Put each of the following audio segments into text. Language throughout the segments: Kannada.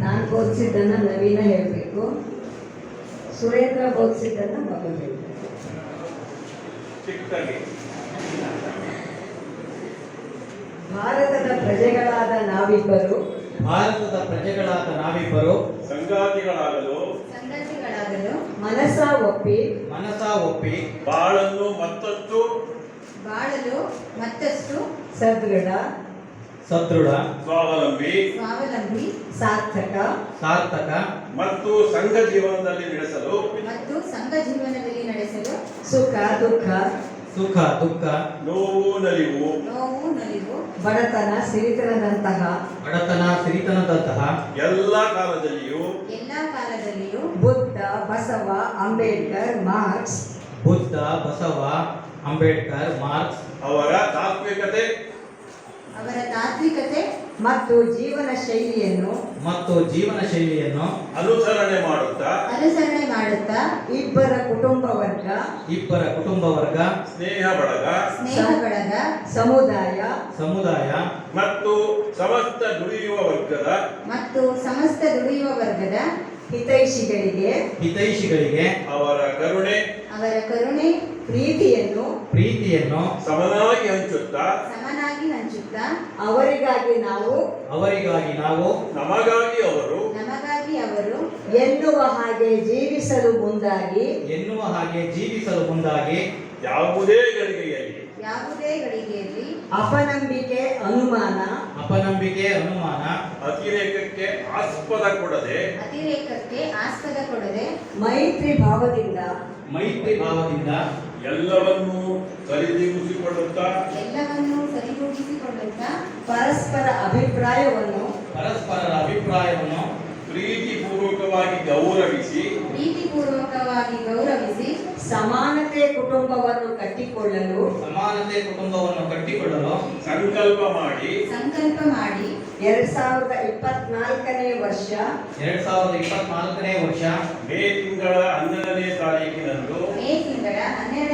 ನಾನು ಬೋಧಿಸಿದ್ದನ್ನು ನವೀನ ಹೇಳಬೇಕು. ಸುರೇಂದ್ರ ಬೋಧಿಸಿದ್ದನ್ನು ಮಗು ಹೇಳಬೇಕು. ಭಾರತದ ಪ್ರಜೆಗಳಾದ ನಾವಿಬ್ಬರು. ಭಾರತದ ಪ್ರಜೆಗಳಾದ ನಾವಿಬ್ಬರು. ಸಂಗಾತಿಗಳಾಗಲು. ಸಂಗಾತಿಗಳಾಗಲು. ಮನಸ ಒಪ್ಪಿ. ಮನಸ ಒಪ್ಪಿ. ಬಾಳನ್ನು ಮತ್ತಷ್ಟು. ಬಾಳಲು ಮತ್ತಷ್ಟು. ಸದೃಢ ಸದೃಢ. ಸ್ವಾವಲಂಬಿ. ಸ್ವಾವಲಂಬಿ ಸಾರ್ಥಕ. ಸಾರ್ಥಕ. ಮತ್ತು ಸಂಘ ಜೀವನದಲ್ಲಿ ನಡೆಸಲು. ಮತ್ತು ಸಂಘ ಜೀವನದಲ್ಲಿ ನಡೆಸಲು ಸುಖ ದುಃಖ. ಸುಖ ದುಃಖ. ನೋವು ನಲಿವು. ನೋವು ನಲಿವು. ಬಡತನ ಸಿರಿತನದಂತಹ. ಬಡತನ ಸಿರಿತನದಂತಹ. ಎಲ್ಲ ಕಾಲದಲ್ಲಿಯೂ. ಎಲ್ಲ ಕಾಲದಲ್ಲಿಯೂ ಬುದ್ಧ ಬಸವ ಅಂಬೇಡ್ಕರ್ ಮಾರ್ಕ್ಸ್. ಬುದ್ಧ ಬಸವ ಅಂಬೇಡ್ಕರ್ ಮಾರ್ಕ್ಸ್. ಅವರ ತಾತ್ವಿಕತೆ. ಅವರ ತಾತ್ವಿಕತೆ ಮತ್ತು ಜೀವನ ಶೈಲಿಯನ್ನು ಮತ್ತು ಜೀವನ ಶೈಲಿಯನ್ನು ಅನುಸರಣೆ ಮಾಡುತ್ತಾ ಅನುಸರಣೆ ಮಾಡುತ್ತಾ ಇಬ್ಬರ ಕುಟುಂಬ ವರ್ಗ ಇಬ್ಬರ ಕುಟುಂಬ ವರ್ಗ ಸ್ನೇಹ ಬಳಗ ಸ್ನೇಹ ಬಳಗ ಸಮುದಾಯ ಸಮುದಾಯ ಮತ್ತು ಸಮಸ್ತ ದುಡಿಯುವ ವರ್ಗದ ಮತ್ತು ಸಮಸ್ತ ದುಡಿಯುವ ವರ್ಗದ ಹಿತೈಷಿಗಳಿಗೆ ಹಿತೈಷಿಗಳಿಗೆ ಅವರ ಕರುಣೆ ಅವರ ಕರುಣೆ ಪ್ರೀತಿಯನ್ನು ಪ್ರೀತಿಯನ್ನು ಸಮನಾಗಿ ಹಂಚುತ್ತಾ? ಸಮನಾಗಿ ಹಂಚುತ್ತಾ? ಅವರಿಗಾಗಿ ನಾವು ಅವರಿಗಾಗಿ ನಾವು ನಮಗಾಗಿ ಅವರು ನಮಗಾಗಿ ಅವರು ಎನ್ನುವ ಹಾಗೆ ಜೀವಿಸಲು ಮುಂದಾಗಿ ಎನ್ನುವ ಹಾಗೆ ಜೀವಿಸಲು ಮುಂದಾಗಿ ಯಾವುದೇ ಗಳಿಗೆಯಲ್ಲಿ ಯಾವುದೇ ಗಳಿಗೆಯಲ್ಲಿ ಅಪನಂಬಿಕೆ ಅನುಮಾನ ಅಪನಂಬಿಕೆ ಅನುಮಾನ ಅತಿರೇಕಕ್ಕೆ ಆಸ್ಪದ ಕೊಡದೆ ಅತಿರೇಕಕ್ಕೆ ಆಸ್ಪದ ಕೊಡದೆ ಮೈತ್ರಿ ಭಾವದಿಂದ ಮೈತ್ರಿ ಭಾವದಿಂದ ಎಲ್ಲವನ್ನೂ ಸರಿದೂಗಿಸಿಕೊಳ್ಳುತ್ತಾ? ಎಲ್ಲವನ್ನೂ ಸರಿದೂಗಿಸಿಕೊಳ್ಳುತ್ತಾ ಪರಸ್ಪರ ಅಭಿಪ್ರಾಯವನ್ನು ಪರಸ್ಪರರ ಅಭಿಪ್ರಾಯವನ್ನು ಪ್ರೀತಿಪೂರ್ವಕವಾಗಿ ಗೌರವಿಸಿ ಪ್ರೀತಿಪೂರ್ವಕವಾಗಿ ಗೌರವಿಸಿ ಸಮಾನತೆ ಕುಟುಂಬವನ್ನು ಕಟ್ಟಿಕೊಳ್ಳಲು ಸಮಾನತೆ ಕುಟುಂಬವನ್ನು ಕಟ್ಟಿಕೊಳ್ಳಲು ಸಂಕಲ್ಪ ಮಾಡಿ. ಸಂಕಲ್ಪ ಮಾಡಿ. ಎರಡ್ ಸಾವಿರದ ಇಪ್ಪತ್ನಾಲ್ಕನೇ ವರ್ಷ ಎರಡ್ ಸಾವಿರದ ಇಪ್ಪತ್ನಾಲ್ಕನೇ ವರ್ಷ ಮೇ ತಿಂಗಳ ಹನ್ನೆರಡನೇ ತಾರೀಕಿನಂದು ಮೇ ತಿಂಗಳ ಹನ್ನೆರಡನೇ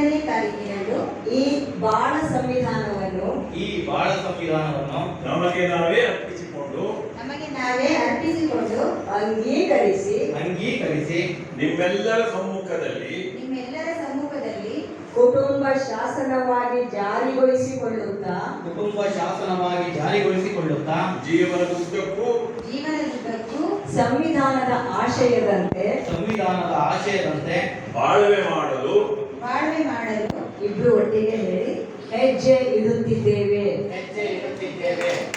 ಈ ಬಾಳ ಸಂವಿಧಾನವನ್ನು ಈ ಬಾಳ ಸಂವಿಧಾನವನ್ನು ನಮಗೆ ನಾವೇ ಅರ್ಪಿಸಿಕೊಂಡು ನಮಗೆ ನಾವೇ ಅರ್ಪಿಸಿಕೊಂಡು ಅಂಗೀಕರಿಸಿ ಅಂಗೀಕರಿಸಿ ನಿಮ್ಮೆಲ್ಲರ ಸಮ್ಮುಖದಲ್ಲಿ ನಿಮ್ಮೆಲ್ಲರ ಸಮ್ಮುಖದಲ್ಲಿ ಕುಟುಂಬ ಶಾಸನವಾಗಿ ಜಾರಿಗೊಳಿಸಿಕೊಳ್ಳುತ್ತಾ ಕುಟುಂಬ ಶಾಸನವಾಗಿ ಜಾರಿಗೊಳಿಸಿಕೊಳ್ಳುತ್ತಾ ಜೀವನದುದ್ದಕ್ಕೂ ಜೀವನದುದ್ದಕ್ಕೂ ಸಂವಿಧಾನದ ಆಶಯದಂತೆ ಸಂವಿಧಾನದ ಆಶಯದಂತೆ ಬಾಳ್ವೆ ಮಾಡಲು ಬಾಳ್ವೆ ಮಾಡಲು ಇಬ್ಬರು ಒಟ್ಟಿಗೆ ಹೇಳಿ ಹೆಜ್ಜೆ ಇಡುತ್ತಿದ್ದೇವೆ. ಹೆಜ್ಜೆ ಇಡುತ್ತಿದ್ದೇವೆ.